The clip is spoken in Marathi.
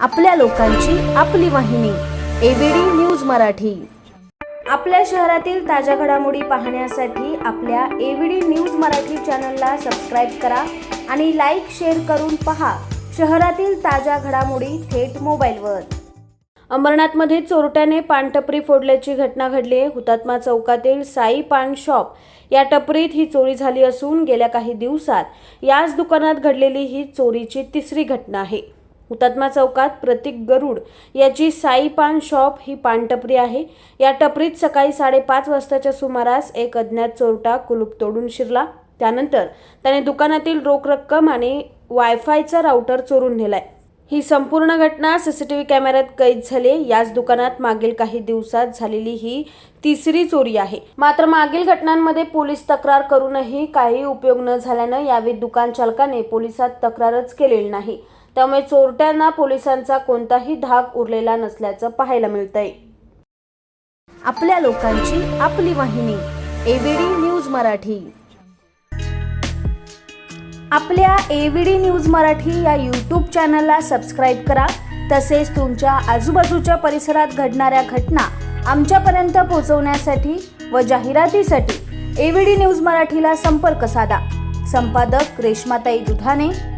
आपल्या लोकांची आपली वाहिनी एबीडी न्यूज मराठी. आपल्या शहरातील ताज्या घडामोडी पाहण्यासाठी आपल्या एबीडी न्यूज मराठी चॅनलला सबस्क्राईब करा आणि लाईक शेअर करून पहा शहरातील ताज्या घडामोडी थेट मोबाईलवर. अंबरनाथमध्ये चोरट्याने पानटपरी फोडल्याची घटना घडली आहे. हुतात्मा चौकातील साई पान शॉप या टपरीत ही चोरी झाली असून गेल्या काही दिवसात याच दुकानात घडलेली ही चोरीची तिसरी घटना आहे. हुतात्मा चौकात प्रतीक गरुड याची साई पान शॉप ही पानटपरी आहे. या टपरीत सकाळी साडेपाच वाजताच्या सुमारास एक अज्ञात चोरटा कुलूप तोडून शिरला. त्यानंतर त्याने दुकानातील रोख रक्कम आणि वायफायचा राऊटर चोरून नेलाय. ही संपूर्ण घटना सीसीटीव्ही कॅमेऱ्यात कैद झाली याच दुकानात मागील काही दिवसात झालेली ही तिसरी चोरी आहे. मात्र मागील घटनांमध्ये पोलीस तक्रार करूनही काही उपयोग न झाल्यानं यावेळी दुकान चालकाने पोलिसात तक्रारच केलेली नाही. त्यामुळे चोरट्यांना पोलिसांचा कोणताही धाक उरलेला नसल्याचं पाहायला मिळतंय. आपल्या लोकांची आपली वाहिनी एबीडी न्यूज मराठी. आपल्या एव्हीडी न्यूज मराठी या यूट्यूब चॅनलला सबस्क्राईब करा. तसेच तुमच्या आजूबाजूच्या परिसरात घडणाऱ्या घटना आमच्यापर्यंत पोहोचवण्यासाठी व जाहिरातीसाठी एव्हीडी न्यूज मराठीला संपर्क साधा. संपादक Reshmatai Dudhane